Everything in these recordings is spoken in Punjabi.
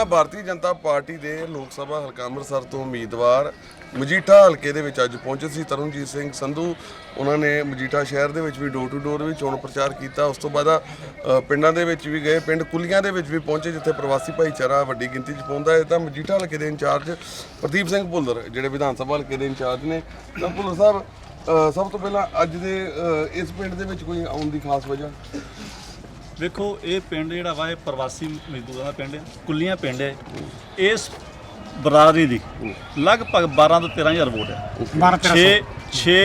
ਹਾਂ ਭਾਰਤੀ ਜਨਤਾ ਪਾਰਟੀ ਦੇ ਲੋਕ ਸਭਾ ਹਲਕਾ ਅੰਮ੍ਰਿਤਸਰ ਤੋਂ ਉਮੀਦਵਾਰ ਮਜੀਠਾ ਹਲਕੇ ਦੇ ਵਿੱਚ ਅੱਜ ਪਹੁੰਚੇ ਸੀ। ਤਰਨਜੀਤ ਸਿੰਘ ਸੰਧੂ, ਉਹਨਾਂ ਨੇ ਮਜੀਠਾ ਸ਼ਹਿਰ ਦੇ ਵਿੱਚ ਵੀ ਡੋਰ ਟੂ ਡੋਰ ਵੀ ਚੋਣ ਪ੍ਰਚਾਰ ਕੀਤਾ। ਉਸ ਤੋਂ ਬਾਅਦ ਪਿੰਡਾਂ ਦੇ ਵਿੱਚ ਵੀ ਗਏ। ਪਿੰਡ ਕੁਲੀਆਂ ਦੇ ਵਿੱਚ ਵੀ ਪਹੁੰਚੇ, ਜਿੱਥੇ ਪ੍ਰਵਾਸੀ ਭਾਈਚਾਰਾ ਵੱਡੀ ਗਿਣਤੀ 'ਚ ਪਹੁੰਚਦਾ ਹੈ। ਤਾਂ ਮਜੀਠਾ ਹਲਕੇ ਦੇ ਇੰਚਾਰਜ ਪ੍ਰਦੀਪ ਸਿੰਘ ਭੁੱਲਰ, ਜਿਹੜੇ ਵਿਧਾਨ ਸਭਾ ਹਲਕੇ ਦੇ ਇੰਚਾਰਜ ਨੇ। ਤਾਂ ਭੁੱਲਰ ਸਾਹਿਬ ਸਭ ਤੋਂ ਪਹਿਲਾਂ ਅੱਜ ਦੇ ਇਸ ਪਿੰਡ ਦੇ ਵਿੱਚ ਕੋਈ ਆਉਣ ਦੀ ਖਾਸ ਵਜ੍ਹਾ? ਵੇਖੋ ਇਹ ਪਿੰਡ ਜਿਹੜਾ ਵਾ ਇਹ ਪ੍ਰਵਾਸੀ ਮਜ਼ਦੂਰਾਂ ਦਾ ਪਿੰਡ ਹੈ ਕੁੱਲੀਆਂ ਪਿੰਡ ਹੈ। ਇਸ ਬਰਾਦਰੀ ਦੀ ਲਗਭਗ 12 ਤੋਂ 13000 ਵੋਟ ਹੈ। 6 6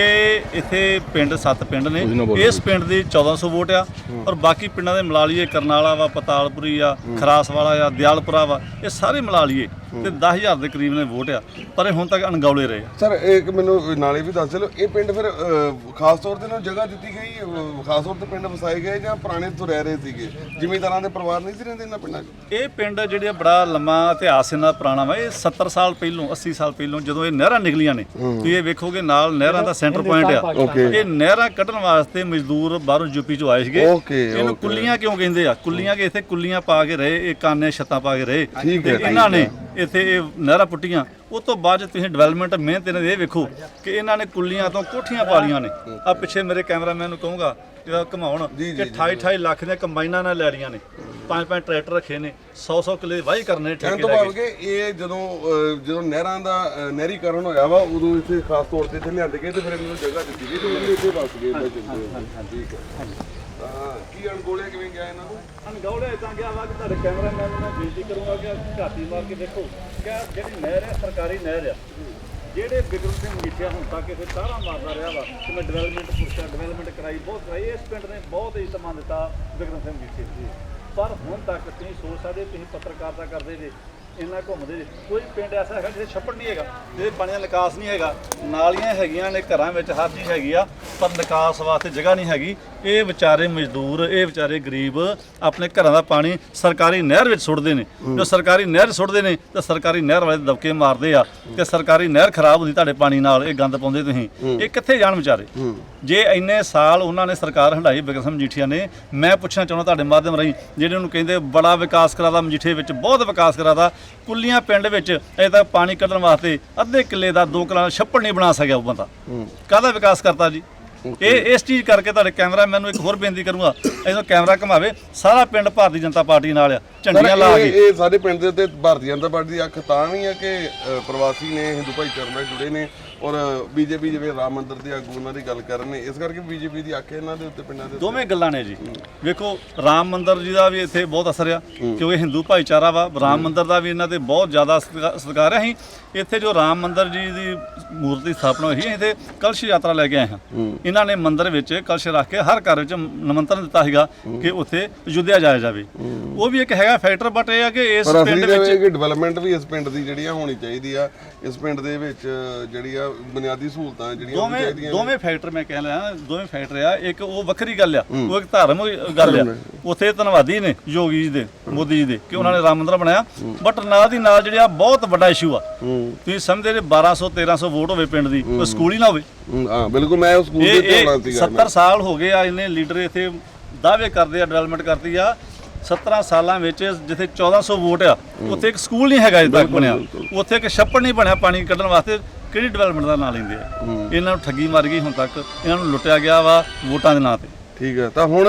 ਇੱਥੇ ਪਿੰਡ 7 ਪਿੰਡ ਨੇ। ਇਸ ਪਿੰਡ ਦੀ 1400 ਵੋਟ ਆ। ਔਰ ਬਾਕੀ ਪਿੰਡਾਂ ਦੇ ਮਿਲਾ ਲਈਏ ਕਰਨਾਲਾ ਵਾ ਪਤਾਲਪੁਰੀ ਆ ਖਰਾਸ ਵਾਲਾ ਆ ਦਿਆਲਪੁਰਾ ਵਾ ਇਹ ਸਾਰੇ ਮਿਲਾ ਲਈਏ ਤੇ 10000 ਦੇ ਕਰੀਬ ਨੇ ਵੋਟ ਆ ਪਰ ਇਹ ਹੁਣ ਤੱਕ ਅਣਗੌਲੇ ਰਹੇ ਸਰ ਇੱਕ ਮੈਨੂੰ ਨਾਲੇ ਵੀ ਦੱਸ ਦਿਓ ਇਹ ਪਿੰਡ ਫਿਰ ਖਾਸ ਤੌਰ ਤੇ ਇਹਨਾਂ ਨੂੰ ਜਗ੍ਹਾ ਦਿੱਤੀ ਗਈ ਖਾਸ ਤੌਰ ਤੇ ਪਿੰਡ ਵਸਾਏ ਗਏ ਜਾਂ ਪੁਰਾਣੇ ਤੋਂ ਰਹਿ ਰਹੇ ਸੀਗੇ? ਜ਼ਿਮੀਂਦਾਰਾਂ ਦੇ ਪਰਿਵਾਰ ਨਹੀਂ ਸੀ ਰਹਿੰਦੇ ਇਹਨਾਂ ਪਿੰਡਾਂ 'ਚ? ਇਹ ਪਿੰਡ ਜਿਹੜਾ ਬੜਾ ਲੰਮਾ ਇਤਿਹਾਸ ਇਹਨਾਂ ਦਾ ਪੁਰਾਣਾ ਵਾ ਇਹ 70 ਸਾਲ ਪਹਿਲੋਂ 80 ਸਾਲ ਪਹਿਲੋਂ ਜਦੋਂ ਇਹ ਨਹਿਰਾਂ ਨਿਕਲੀਆਂ ਨੇ ਤੁਸੀਂ ਇਹ ਵੇਖੋਗੇ ਨਾਲ ਨਹਿਰਾਂ ਦਾ ਸੈਂਟਰ ਪੁਆਇੰਟ ਆ। Okay. ਇਹ ਨਹਿਰਾਂ ਕੱਢਣ ਵਾਸਤੇ ਮਜ਼ਦੂਰ ਬਾਹਰੋਂ ਯੂਪੀ ਚੋਂ ਆਏ ਸੀਗੇ। Okay, ਇਹਨੂੰ okay. ਕੁੱਲੀਆਂ ਕਿਉਂ ਕਹਿੰਦੇ ਆ? ਕੁੱਲੀਆਂ ਕਿ ਇੱਥੇ ਕੁੱਲੀਆਂ ਪਾ ਕੇ ਰਹੇ ਇਹ ਕਾਨੇ ਛੱਤਾਂ ਪਾ ਕੇ ਰਹੇ। ਠੀਕ ਤੇ ਹੈ, ਇਹਨਾਂ ਨੇ ਇੱਥੇ ਇਹ ਨਹਿਰਾਂ ਪੁੱਟੀਆਂ ਉਹ ਤੋਂ ਬਾਅਦ 'ਚ ਤੁਸੀਂ ਡਿਵੈਲਪਮੈਂਟ ਮਿਹਨਤ ਇਹਨਾਂ ਦੀ ਇਹ ਵੇਖੋ ਕਿ ਇਹਨਾਂ ਨੇ ਕੁੱਲੀਆਂ ਤੋਂ ਕੋਠੀਆਂ ਪਾ ਲਈਆਂ ਨੇ। ਆ ਪਿੱਛੇ ਮੇਰੇ ਕੈਮਰਾਮੈਨ ਨੂੰ ਕਹੂੰਗਾ ਜਿਹੜਾ ਘਮਾਉਣ ਜੀ, ਕਿ 28 28 ਲੱਖ ਦੀਆਂ ਕੰਬਾਈਨਾਂ ਨਾਲ ਲੈ ਲੀਆਂ ਨੇ। ਪੰਜ ਪੰਜ ਟਰੈਕਟਰ ਰੱਖੇ ਨੇ 100 100 ਕਿੱਲੇ ਦੀ ਵਾਹੀ ਕਰਨੇ ਠੇਕੇ ਤੋਂ ਭਾਵ ਕੇ ਇਹ ਜਦੋਂ ਜਦੋਂ ਨਹਿਰਾਂ ਦਾ ਨਹਿਰੀਕਰਨ ਹੋਇਆ ਵਾ ਉਦੋਂ ਇੱਥੇ ਖਾਸ ਤੌਰ ਤੇ ਇੱਥੇ ਲਿਆਂਦੇ ਗਏ ਤੇ ਫਿਰ ਇਹਨਾਂ ਜਗ੍ਹਾ ਦਿੱਤੀ ਗਈ ਤੇ ਉਹ ਵੀ ਇੱਥੇ ਵਸ ਗਏ ਠੀਕ ਹੈ। ਤਾਂ ਕੀ ਅਣਗੋਲਿਆ ਕਿਵੇਂ ਗਿਆ ਇਹਨਾਂ ਨੂੰ? ਅਨਗੌਲੇ ਇਦਾਂ ਗਿਆ ਵਾ ਕਿ ਤੁਹਾਡੇ ਕੈਮਰਾਮੈਨ ਨੂੰ ਮੈਂ ਬੇਨਤੀ ਕਰੂੰਗਾ ਕਿ ਘਾਤੀ ਮਾਰ ਕੇ ਦੇਖੋ। ਕਿ ਜਿਹੜੀ ਨਹਿਰ ਹੈ ਸਰਕਾਰੀ ਨਹਿਰ ਆ ਜਿਹੜੇ ਬਿਕਰਮ ਸਿੰਘ ਮੀਠਿਆ ਹੁਣ ਤੱਕ ਇੱਥੇ ਤਾਰਾ ਮਾਰਦਾ ਰਿਹਾ ਵਾ ਕਿ ਮੈਂ ਡਿਵੈਲਪਮੈਂਟ ਪੁੱਛਿਆ ਡਿਵੈਲਪਮੈਂਟ ਕਰਾਈ ਬਹੁਤ ਕਰਾਈ। ਇਸ ਪਿੰਡ ਨੇ ਬਹੁਤ ਇਤਮਾਨ ਦਿੱਤਾ ਬਿਕਰਮ ਸਿੰਘ ਮੀਠੇ ਜੀ। ਪਰ ਹੁਣ ਤੱਕ ਤੁਸੀਂ ਸੋਚ ਸਕਦੇ ਤੁਸੀਂ ਪੱਤਰਕਾਰਤਾ ਕਰਦੇ ਜੇ ਇੰਨਾ ਘੁੰਮਦੇ ਜੇ। ਕੋਈ ਪਿੰਡ ਐਸਾ ਹੈਗਾ ਜਿੱਥੇ ਛੱਪੜ ਨਹੀਂ ਹੈਗਾ ਜਿਹਦੇ ਪਾਣੀ ਦਾ ਨਿਕਾਸ ਨਹੀਂ ਹੈਗਾ। ਨਾਲੀਆਂ ਹੈਗੀਆਂ ਨੇ ਘਰਾਂ ਵਿੱਚ ਹਰ ਚੀਜ਼ ਹੈਗੀ ਆ ਪਰ ਨਿਕਾਸ ਵਾਸਤੇ ਜਗ੍ਹਾ ਨਹੀਂ ਹੈਗੀ। ਇਹ ਵਿਚਾਰੇ ਮਜ਼ਦੂਰ ਇਹ ਵਿਚਾਰੇ ਗਰੀਬ ਆਪਣੇ ਘਰਾਂ ਦਾ ਪਾਣੀ ਸਰਕਾਰੀ ਨਹਿਰ ਵਿੱਚ ਸੁੱਟਦੇ ਨੇ। ਜੋ ਸਰਕਾਰੀ ਨਹਿਰ ਸੁੱਟਦੇ ਨੇ ਤਾਂ ਸਰਕਾਰੀ ਨਹਿਰ ਵਾਲੇ ਦਬਕੇ ਮਾਰਦੇ ਆ ਤੇ ਸਰਕਾਰੀ ਨਹਿਰ ਖਰਾਬ ਹੁੰਦੀ ਤੁਹਾਡੇ ਪਾਣੀ ਨਾਲ ਇਹ ਗੰਦ ਪਾਉਂਦੇ ਤੁਸੀਂ। ਇਹ ਕਿੱਥੇ ਜਾਣ ਵਿਚਾਰੇ? ਜੇ ਇੰਨੇ ਸਾਲ ਉਹਨਾਂ ਨੇ ਸਰਕਾਰ ਹੰਡਾਈ ਬਿਕਰਮ ਮਜੀਠੀਆ ਨੇ ਮੈਂ ਪੁੱਛਣਾ ਚਾਹੁੰਦਾ ਤੁਹਾਡੇ ਮਾਧਿਅਮ ਰਾਹੀਂ ਜਿਹੜੇ ਉਹਨੂੰ ਕਹਿੰਦੇ ਬੜਾ ਵਿਕਾਸ ਕਰਾਦਾ ਮਜੀਠੇ ਵਿੱਚ ਬਹੁਤ ਵਿਕਾਸ ਕਰਾਦਾ ਕੁੱਲੀਆਂ ਪਿੰਡ ਵਿੱਚ ਅਜੇ ਤੱਕ ਪਾਣੀ ਕੱਢਣ ਵਾਸਤੇ ਅੱਧੇ ਕਿੱਲੇ ਦਾ ਦੋ ਕਿੱਲਾ ਛੱਪੜ ਨਹੀਂ ਬਣਾ ਸਕਿਆ ਉਹ ਬੰਦਾ। ਕਾਹਦਾ ਵਿਕਾਸ ਕਰਤਾ ਜੀ? ਇਹ ਇਸ ਚੀਜ਼ ਕਰਕੇ ਤੁਹਾਡੇ ਕੈਮਰਾਮੈਨ ਨੂੰ ਇੱਕ ਹੋਰ ਬੇਨਤੀ ਕਰੂੰਗਾ, ਇਹਨੂੰ ਕੈਮਰਾ ਘੁਮਾਵੇ, ਸਾਰਾ ਪਿੰਡ ਭਾਰਤੀ ਜਨਤਾ ਪਾਰਟੀ ਨਾਲ ਆ। ਝੰਡੀਆਂ ਲਾ ਕੇ। ਇਹ ਸਾਡੇ ਪਿੰਡ ਦੇ ਉੱਤੇ ਭਾਰਤੀ ਜਨਤਾ ਪਾਰਟੀ ਦੀ ਅੱਖ ਤਾਂ ਵੀ ਹੈ ਕਿ ਪ੍ਰਵਾਸੀ ਨੇ ਹਿੰਦੂ ਭਾਈਚਾਰੇ ਨਾਲ ਜੁੜੇ ਨੇ ਔਰ ਬੀਜੇਪੀ ਜਿਵੇਂ ਰਾਮ ਮੰਦਿਰ ਦੇ ਆਗੂ ਉਹਨਾਂ ਦੀ ਗੱਲ ਕਰ ਰਹੇ ਨੇ ਇਸ ਕਰਕੇ ਬੀਜੇਪੀ ਦੀ ਅੱਖ ਇਹਨਾਂ ਦੇ ਉੱਤੇ ਪਿੰਡਾਂ ਦੇ ਦੋਵੇਂ ਗੱਲਾਂ ਨੇ ਜੀ। ਵੇਖੋ ਰਾਮ ਮੰਦਿਰ ਜੀ ਦਾ ਵੀ ਇੱਥੇ ਬਹੁਤ ਅਸਰ ਆ ਕਿਉਂਕਿ ਹਿੰਦੂ ਭਾਈਚਾਰਾ ਵਾ। ਰਾਮ ਮੰਦਿਰ ਦਾ ਵੀ ਇਹਨਾਂ ਤੇ ਬਹੁਤ ਜ਼ਿਆਦਾ ਸਤਿਕਾ- ਸਤਿਕਾਰ ਹੈ ਅਸੀਂ ਇੱਥੇ ਜੋ ਰਾਮ ਮੰਦਿਰ ਜੀ ਦੀ ਮੂਰਤੀ ਸਥਾਪਨਾ ਹੋਈ ਇੱਥੇ ਕਲਸ਼ ਯਾਤਰਾ ਲੈ ਕੇ ਆਏ ਹਾਂ। ਇਹਨਾਂ ਨੇ ਮੰਦਿਰ ਵਿੱਚ ਕਲਸ਼ ਰੱਖ ਕੇ ਹਰ ਘਰ ਵਿੱਚ ਨਿਮੰਤਰਣ ਦਿੱਤਾ ਸੀਗਾ ਕਿ ਉੱਥੇ ਯੁੱਧਿਆ ਜਾਇਆ ਜਾਵੇ। ਉਹ ਵੀ ਇੱਕ ਹੈਗਾ ਫੈਕਟਰ ਬਟ ਇਹ ਆ ਕਿ ਇਸ ਪਰ ਪਿੰਡ ਦੇ ਵਿੱਚ ਵਿੱਚ ਡਿਵੈਲਪਮੈਂਟ ਵੀ ਇਸ ਪਿੰਡ ਦੀ ਜਿਹੜੀ ਆ ਹੋਣੀ ਚਾਹੀਦੀ ਆ। ਇਸ ਪਿੰਡ ਦੇ ਵਿੱਚ ਜਿਹੜੀ ਆ ਬੁਨਿਆਦੀ ਸਹੂਲਤਾਂ ਜਿਹੜੀਆਂ ਹੋਣੀ ਦੋਵੇਂ ਚਾਹੀਦੀਆਂ ਦੋਵੇਂ ਫੈਕਟਰ ਮੈਂ ਕਹਿ ਲਿਆ ਦੋਵੇਂ ਫੈਕਟਰ ਆ। ਇੱਕ ਉਹ ਵੱਖਰੀ ਗੱਲ ਆ ਉਹ ਇੱਕ ਧਾਰਮਿਕ ਗੱਲ ਆ। ਉੱਥੇ ਧੰਨਵਾਦੀ ਨੇ ਯੋਗੀ ਜੀ ਦੇ ਮੋਦੀ ਜੀ ਦੇ ਕਿ ਉਹਨਾਂ ਨੇ ਰਾਮ ਮੰਦਿਰ ਬਣਾਇਆ। ਬਟ ਨਾਲ ਦੀ ਨਾਲ ਜਿਹੜਾ ਬਹੁਤ ਵੱਡਾ ਇਸ਼ੂ ਆ। ਤੁਸੀਂ ਸਮਝਦੇ ਜੇ 1200 1300 ਵੋਟ ਹੋਵੇ ਪਿੰਡ ਦੀ ਕੋਈ ਸਕੂਲ ਹੀ ਨਾ ਹੋਵੇ। ਹੂੰ, ਹਾਂ ਬਿਲਕੁਲ ਮੈਂ ਉਸ ਸਕੂਲ ਦੇ ਇਹ ਤੇ ਇਹ ਸੀਗਾ 70 ਸਾਲ ਹੋ ਗਏ ਆ ਇਹਨੇ ਲੀਡਰ ਇੱਥੇ ਦਾਅਵੇ ਕਰਦੇ ਆ ਡਿਵੈਲਪਮੈਂਟ ਕਰਦੀ ਆ। 17 ਸਾਲਾਂ ਵਿੱਚ ਜਿੱਥੇ 1400 ਵੋਟ ਆ ਉੱਥੇ ਇੱਕ ਸਕੂਲ ਨਹੀਂ ਹੈਗਾ ਅਜੇ ਤੱਕ ਬਣਿਆ। ਉੱਥੇ ਇੱਕ ਛੱਪੜ ਨਹੀਂ ਬਣਿਆ ਪਾਣੀ ਕੱਢਣ ਵਾਸਤੇ ਕਿਹੜੀ ਡਿਵੈਲਪਮੈਂਟ ਦਾ ਨਾਂ ਲੈਂਦੇ ਆ? ਇਹਨਾਂ ਨੂੰ ਠੱਗੀ ਮਾਰ ਗਈ ਹੁਣ ਤੱਕ ਇਹਨਾਂ ਨੂੰ ਲੁੱਟਿਆ ਗਿਆ ਵਾ ਵੋਟਾਂ ਦੇ ਨਾਂ ਤੇ। ਠੀਕ ਹੈ ਤਾਂ ਹੁਣ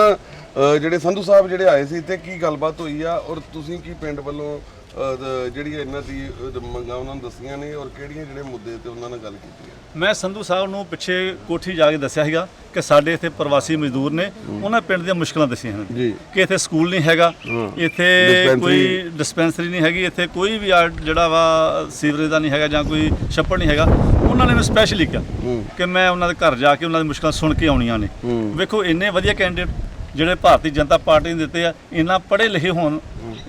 ਜਿਹੜੇ ਸੰਧੂ ਸਾਹਿਬ ਜਿਹੜੇ ਆਏ ਸੀ ਤੇ ਕੀ ਗੱਲਬਾਤ ਹੋਈ ਆ ਔਰ ਤੁਸੀਂ ਕੀ ਪਿੰਡ ਵੱਲੋਂ ਜਿਹੜੀ ਇਹਨਾਂ ਦੀ ਮੰਗਾਂ ਉਹਨਾਂ ਨੂੰ ਦੱਸੀਆਂ ਨੇ ਔਰ ਕਿਹੜੀਆਂ ਜਿਹੜੇ ਮੁੱਦੇ ਤੇ ਉਹਨਾਂ ਨਾਲ ਗੱਲ ਕੀਤੀ ਹੈ ਮੈਂ ਸੰਧੂ ਸਾਹਿਬ ਨੂੰ ਪਿੱਛੇ ਕੋਠੀ ਜਾ ਕੇ ਦੱਸਿਆ ਸੀਗਾ ਕਿ ਸਾਡੇ ਇੱਥੇ ਪ੍ਰਵਾਸੀ ਮਜ਼ਦੂਰ ਨੇ ਉਹਨਾਂ ਪਿੰਡ ਦੀਆਂ ਮੁਸ਼ਕਲਾਂ ਦੱਸੀਆਂ ਹਨ। ਕਿ ਇੱਥੇ ਸਕੂਲ ਨਹੀਂ ਹੈਗਾ ਇੱਥੇ ਕੋਈ ਡਿਸਪੈਂਸਰੀ ਨਹੀਂ ਹੈਗੀ ਇੱਥੇ ਕੋਈ ਵੀ ਜਿਹੜਾ ਵਾ ਸੀਵਰੇਜ ਦਾ ਨਹੀਂ ਹੈਗਾ ਜਾਂ ਕੋਈ ਛੱਪੜ ਨਹੀਂ ਹੈਗਾ। ਉਹਨਾਂ ਨੇ ਮੈਨੂੰ ਸਪੈਸ਼ਲੀ ਕਿਹਾ ਕਿ ਮੈਂ ਉਹਨਾਂ ਦੇ ਘਰ ਜਾ ਕੇ ਉਹਨਾਂ ਦੀ ਮੁਸ਼ਕਲਾਂ ਸੁਣ ਕੇ ਆਉਣੀਆਂ ਨੇ। ਵੇਖੋ ਇੰਨੇ ਵਧੀਆ ਕੈਂਡੀਡੇਟ ਜਿਹੜੇ ਭਾਰਤੀ ਜਨਤਾ ਪਾਰਟੀ ਨੇ ਦਿੱਤੇ ਆ, ਇੰਨਾ ਪੜ੍ਹੇ ਲਿਖੇ ਹੋਣ,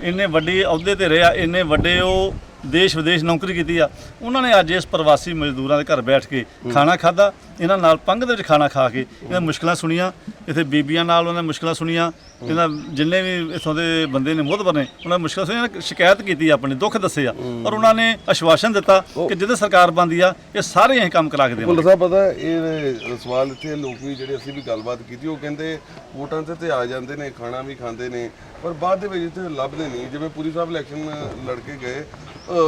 ਇੰਨੇ ਵੱਡੀ ਅਹੁਦੇ ਤੇ ਰਹੇ ਆ, ਇੰਨੇ ਵੱਡੇ ਉਹ ਦੇਸ਼ ਵਿਦੇਸ਼ ਨੌਕਰੀ ਕੀਤੀ ਆ ਉਹਨਾਂ ਨੇ ਅੱਜ ਇਸ ਪ੍ਰਵਾਸੀ ਮਜ਼ਦੂਰਾਂ ਦੇ ਘਰ ਬੈਠ ਕੇ ਖਾਣਾ ਖਾਦਾ ਇਹਨਾਂ ਨਾਲ ਪੰਗ ਦੇ ਵਿੱਚ ਖਾਣਾ ਖਾ ਕੇ ਇਹਨਾਂ ਮੁਸ਼ਕਲਾਂ ਸੁਣੀਆਂ ਇੱਥੇ ਬੀਬੀਆਂ ਨਾਲ ਉਹਨਾਂ ਨੇ ਮੁਸ਼ਕਲਾਂ ਸੁਣੀਆਂ ਇਹਨਾਂ ਜਿੰਨੇ ਵੀ ਇਥੋਂ ਦੇ ਬੰਦੇ ਨੇ ਮੁੱਧਬਰ ਨੇ ਉਹਨਾਂ ਨੇ ਮੁਸ਼ਕਲਾਂ ਸੁਣੀਆਂ ਸ਼ਿਕਾਇਤ ਕੀਤੀ ਆਪਣੀ ਦੁੱਖ ਦੱਸੇ ਆ ਔਰ ਉਹਨਾਂ ਨੇ ਆਸ਼ਵਾਸਨ ਦਿੱਤਾ ਕਿ ਜਦੋਂ ਸਰਕਾਰ ਬੰਦੀ ਆ ਇਹ ਸਾਰੇ ਅਸੀਂ ਕੰਮ ਕਰਾ ਕੇ ਦੇਵਾਂਗੇ। ਸਾਹਿਬ ਪਤਾ ਇਹ ਸਵਾਲ ਇੱਥੇ ਲੋਕ ਵੀ ਜਿਹੜੇ ਅਸੀਂ ਵੀ ਗੱਲਬਾਤ ਕੀਤੀ ਉਹ ਕਹਿੰਦੇ ਵੋਟਾਂ ਤੇ ਤੇ ਆ ਜਾਂਦੇ ਨੇ ਖਾਣਾ ਵੀ ਖਾਂਦੇ ਨੇ ਪਰ ਬਾਅਦ ਦੇ ਵਿੱਚ ਇੱਥੇ ਲੱਭਦੇ ਨਹੀਂ ਜਿਵੇਂ ਪੂਰੀ ਸਾਹਿਬ ਇਲੈਕਸ਼ਨ ਲੜ ਕੇ ਗਏ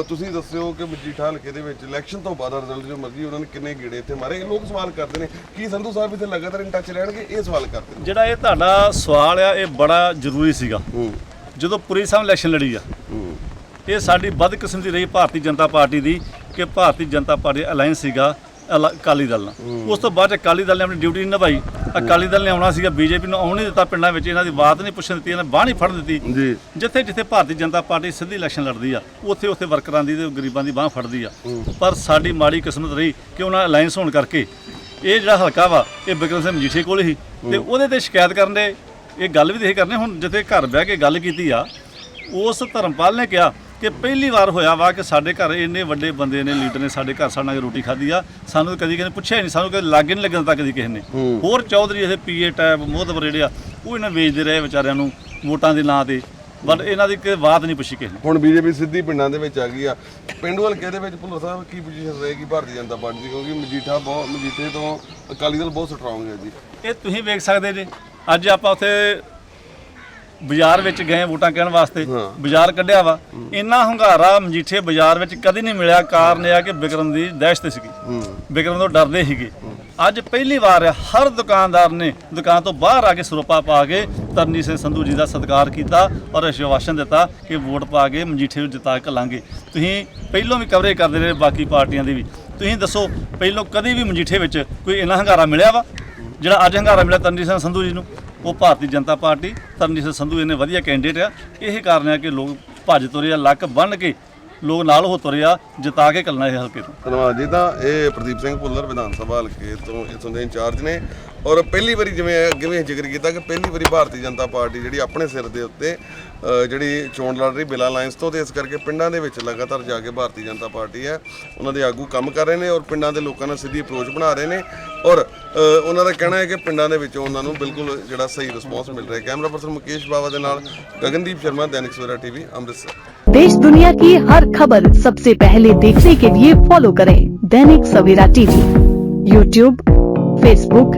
ਤੁਸੀਂ ਦੱਸਿਓ ਕਿ ਮਜੀਠਾ ਹਲਕੇ ਦੇ ਵਿੱਚ ਇਲੈਕਸ਼ਨ ਤੋਂ ਬਾਅਦ ਰਿਜ਼ਲਟ ਜੋ ਮਰਜ਼ੀ ਉਹਨਾਂ ਨੇ ਕਿੰਨੇ ਗੇੜੇ ਇੱਥੇ ਮਾਰੇ। ਲੋਕ ਸਵਾਲ ਕਰਦੇ ਨੇ। ਕੀ ਸੰਧੂ ਸਾਹਿਬ ਇੱਥੇ ਲਗਾਤਾਰ ਇਨ ਟੱਚ ਰਹਿਣਗੇ? ਇਹ ਸਵਾਲ ਕਰਦੇ ਨੇ। ਜਿਹੜਾ ਇਹ ਤੁਹਾਡਾ ਸਵਾਲ ਆ ਇਹ ਬੜਾ ਜ਼ਰੂਰੀ ਸੀਗਾ। ਜਦੋਂ ਪੁਰੀ ਸਾਹਿਬ ਇਲੈਕਸ਼ਨ ਲੜੀ ਆ ਇਹ ਸਾਡੀ ਵੱਧ ਕਿਸਮ ਦੀ ਰਹੀ ਭਾਰਤੀ ਜਨਤਾ ਪਾਰਟੀ ਦੀ ਕਿ ਭਾਰਤੀ ਜਨਤਾ ਪਾਰਟੀ ਅਲਾਈਅੰਸ ਸੀਗਾ। ਅਲਾ- ਅਕਾਲੀ ਦਲ ਨਾਲ। ਉਸ ਤੋਂ ਬਾਅਦ 'ਚ ਅਕਾਲੀ ਦਲ ਨੇ ਆਪਣੀ ਡਿਊਟੀ ਨਹੀਂ ਨਿਭਾਈ। ਅਕਾਲੀ ਦਲ ਨੇ ਆਉਣਾ ਸੀਗਾ ਬੀਜੇਪੀ ਨੂੰ ਆਉਣ ਨਹੀਂ ਦਿੱਤਾ ਪਿੰਡਾਂ ਵਿੱਚ ਇਹਨਾਂ ਦੀ ਬਾਤ ਨਹੀਂ ਪੁੱਛਣ ਦਿੱਤੀ ਇਹਨਾਂ ਬਾਹ ਨਹੀਂ ਫੜਨ ਦਿੱਤੀ। ਜੀ। ਜਿੱਥੇ ਜਿੱਥੇ ਭਾਰਤੀ ਜਨਤਾ ਪਾਰਟੀ ਸਿੱਧੀ ਇਲੈਕਸ਼ਨ ਲੜਦੀ ਆ ਉੱਥੇ ਉੱਥੇ ਵਰਕਰਾਂ ਦੀ ਤੇ ਗਰੀਬਾਂ ਦੀ ਬਾਹ ਫੜਦੀ ਆ। ਪਰ ਸਾਡੀ ਮਾੜੀ ਕਿਸਮਤ ਰਹੀ ਕਿ ਉਹਨਾਂ ਅਲਾਈਅੰਸ ਹੋਣ ਕਰਕੇ ਇਹ ਜਿਹੜਾ ਹਲਕਾ ਵਾ ਇਹ ਬਿਕਰਮ ਸਿੰਘ ਮਜੀਠੇ ਕੋਲ ਹੀ। ਤੇ ਉਹਦੇ ਤੇ ਸ਼ਿਕਾਇਤ ਕਰਨ ਦੇ ਇਹ ਗੱਲ ਵੀ ਇਹ ਕਰਨੇ ਹੁਣ ਜਿੱਥੇ ਘਰ ਬਹਿ ਕੇ ਗੱਲ ਕੀਤੀ ਆ ਉਸ ਧਰਮਪਾਲ ਨੇ ਕਿਹਾ ਕਿ ਪਹਿਲੀ ਵਾਰ ਹੋਇਆ ਵਾ ਕਿ ਸਾਡੇ ਘਰ ਇੰਨੇ ਵੱਡੇ ਬੰਦੇ ਨੇ ਲੀਡਰ ਨੇ ਸਾਡੇ ਘਰ ਸਾਡੇ ਨਾਲ ਰੋਟੀ ਖਾਧੀ ਆ। ਸਾਨੂੰ ਕਦੀ ਕਿਸੇ ਨੇ ਪੁੱਛਿਆ ਹੀ ਨਹੀਂ ਸਾਨੂੰ ਕਦੇ ਲਾਗੇ ਨਹੀਂ ਲੱਗਣ ਤੱਕ ਕਦੀ ਕਿਸੇ ਨੇ। ਹੋਰ ਚੌਧਰੀ ਇਹ ਪੀਏ ਟੈਬ ਮੋਹਤਵਰ ਜਿਹੜੇ ਆ ਉਹ ਇਹਨਾਂ ਵੇਚਦੇ ਰਹੇ ਵਿਚਾਰਿਆਂ ਨੂੰ ਵੋਟਾਂ ਦੇ ਨਾਂ ਤੇ। ਬਟ ਇਹਨਾਂ ਦੀ ਕੋਈ ਬਾਤ ਨਹੀਂ ਪੁੱਛੀ ਕਿਸੇ ਨੇ। ਹੁਣ ਬੀਜੇਪੀ ਸਿੱਧੀ ਪਿੰਡਾਂ ਦੇ ਵਿੱਚ ਆ ਗਈ ਆ। ਪਿੰਡੂ ਹਲਕੇ ਦੇ ਵਿੱਚ ਭੁੱਲਰ ਸਾਹਿਬ ਕੀ ਪੋਜੀਸ਼ਨ ਰਹੇਗੀ ਭਾਰਤੀ ਜਨਤਾ ਪਾਰਟੀ ਦੀ? ਕਿਉਂਕਿ ਮਜੀਠਾ ਬਹੁਤ ਮਜੀਠੇ ਤੋਂ ਅਕਾਲੀ ਦਲ ਬਹੁਤ ਸਟਰੋਂਗ ਹੈ ਜੀ। ਇਹ ਤੁਸੀਂ ਵੇਖ ਸਕਦੇ ਜੇ। ਅੱਜ ਆਪਾਂ ਉੱਥੇ ਬਾਜ਼ਾਰ ਵਿੱਚ ਗਏ ਵੋਟਾਂ ਕਹਿਣ ਵਾਸਤੇ। ਬਾਜ਼ਾਰ ਕੱਢਿਆ ਵਾ। ਇੰਨਾ ਹੰਗਾਰਾ ਮਜੀਠੇ ਬਾਜ਼ਾਰ ਵਿੱਚ ਕਦੀ ਨਹੀਂ ਮਿਲਿਆ ਕਾਰਨ ਇਹ ਆ ਕਿ ਵਿਕਰਮ ਦੀ ਦਹਿਸ਼ਤ ਸੀਗੀ। ਹੂੰ। ਵਿਕਰਮ ਤੋਂ ਡਰਦੇ ਸੀਗੇ। ਅੱਜ ਪਹਿਲੀ ਵਾਰ ਹਰ ਦੁਕਾਨਦਾਰ ਨੇ ਦੁਕਾਨ ਤੋਂ ਬਾਹਰ ਆ ਕੇ ਸਰੋਪਾ ਪਾ ਕੇ ਤਰਨੀ ਸਿੰਘ ਸੰਧੂ ਜੀ ਦਾ ਸਤਿਕਾਰ ਕੀਤਾ ਔਰ ਆਸ਼ਵਾਸਨ ਦਿੱਤਾ ਕਿ ਵੋਟ ਪਾ ਕੇ ਮਜੀਠੇ ਨੂੰ ਜਿਤਾ ਕੇ ਲਾਂਗੇ। ਤੁਸੀਂ ਪਹਿਲਾਂ ਵੀ ਕਵਰੇਜ ਕਰਦੇ ਰਹੇ ਬਾਕੀ ਪਾਰਟੀਆਂ ਦੀ ਵੀ। ਤੁਸੀਂ ਦੱਸੋ ਪਹਿਲਾਂ ਕਦੀ ਵੀ ਮਜੀਠੇ ਵਿੱਚ ਕੋਈ ਇੰਨਾ ਹੰਗਾਰਾ ਮਿਲਿਆ ਵਾ ਜਿਹੜਾ ਅੱਜ ਹੰਗਾਰਾ ਮਿਲਿਆ ਤਰਨੀ ਸਿੰਘ ਸੰਧੂ ਜੀ ਨੂੰ? ਉਹ ਭਾਰਤੀ ਜਨਤਾ ਪਾਰਟੀ ਤਰਨਜੀਤ ਸਿੰਘ ਸੰਧੂ ਇਹਨੇ ਵਧੀਆ ਕੈਂਡੀਡੇਟ ਆ। ਇਹ ਕਾਰਨ ਆ ਕਿ ਲੋਕ ਭੱਜ ਤੁਰੇ ਆ, ਲੱਕ ਬੰਨ ਕੇ ਲੋਕ ਨਾਲ ਹੋ ਤੁਰੇ ਆ, ਜਿਤਾ ਕੇ ਕੱਲਣਾ ਇਹ ਹਲਕੇ ਤੋਂ। ਧੰਨਵਾਦ ਜੀ ਤਾਂ ਇਹ ਪ੍ਰਦੀਪ ਸਿੰਘ ਭੁੱਲਰ ਵਿਧਾਨ ਸਭਾ ਹਲਕੇ ਤੋਂ ਇਥੋਂ ਦੇ ਇੰਚਾਰਜ ਨੇ। ਔਰ ਪਹਿਲੀ ਵਾਰੀ ਜਿਵੇਂ ਅੱਗੇ ਵੀ ਜ਼ਿਕਰ ਕੀਤਾ ਕਿ ਪਹਿਲੀ ਵਾਰੀ ਭਾਰਤੀ ਜਨਤਾ ਪਾਰਟੀ ਜਿਹੜੀ ਆਪਣੇ ਸਿਰ ਦੇ ਉੱਤੇ ਜਿਹੜੀ ਚੋਣ ਲੜ ਰਹੀ ਬਿਲਾ ਅਲਾਈਅੰਸ ਤੋਂ, ਤੇ ਇਸ ਕਰਕੇ ਪਿੰਡਾਂ ਦੇ ਵਿੱਚ ਲਗਾਤਾਰ ਜਾ ਕੇ ਭਾਰਤੀ ਜਨਤਾ ਪਾਰਟੀ ਹੈ, ਉਹਨਾਂ ਦੇ ਆਗੂ ਕੰਮ ਕਰ ਰਹੇ ਨੇ ਔਰ ਪਿੰਡਾਂ ਦੇ ਲੋਕਾਂ ਨਾਲ ਸਿੱਧੀ ਅਪਰੋਚ ਬਣਾ ਰਹੇ ਨੇ। ਔਰ ਉਹਨਾਂ ਦਾ ਕਹਿਣਾ ਹੈ ਕਿ ਪਿੰਡਾਂ ਦੇ ਵਿੱਚੋਂ ਉਹਨਾਂ ਨੂੰ ਬਿਲਕੁਲ ਜਿਹੜਾ ਸਹੀ ਰਿਸਪੌਂਸ ਮਿਲ ਰਿਹਾ ਹੈ ਕੈਮਰਾ ਪਰਸਨ ਮੁਕੇਸ਼ ਬਾਵਾ ਦੇ ਨਾਲ ਗਗਨਦੀਪ ਸ਼ਰਮਾ ਦੈਨਿਕ ਸਵੇਰਾ ਟੀਵੀ ਅੰਮ੍ਰਿਤਸਰ देश दुनिया की हर खबर सबसे पहले देखने के लिए फॉलो करें Dainik Savera TV YouTube Facebook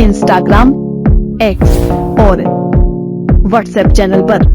Instagram X और व्हाट्सएप चैनल पर।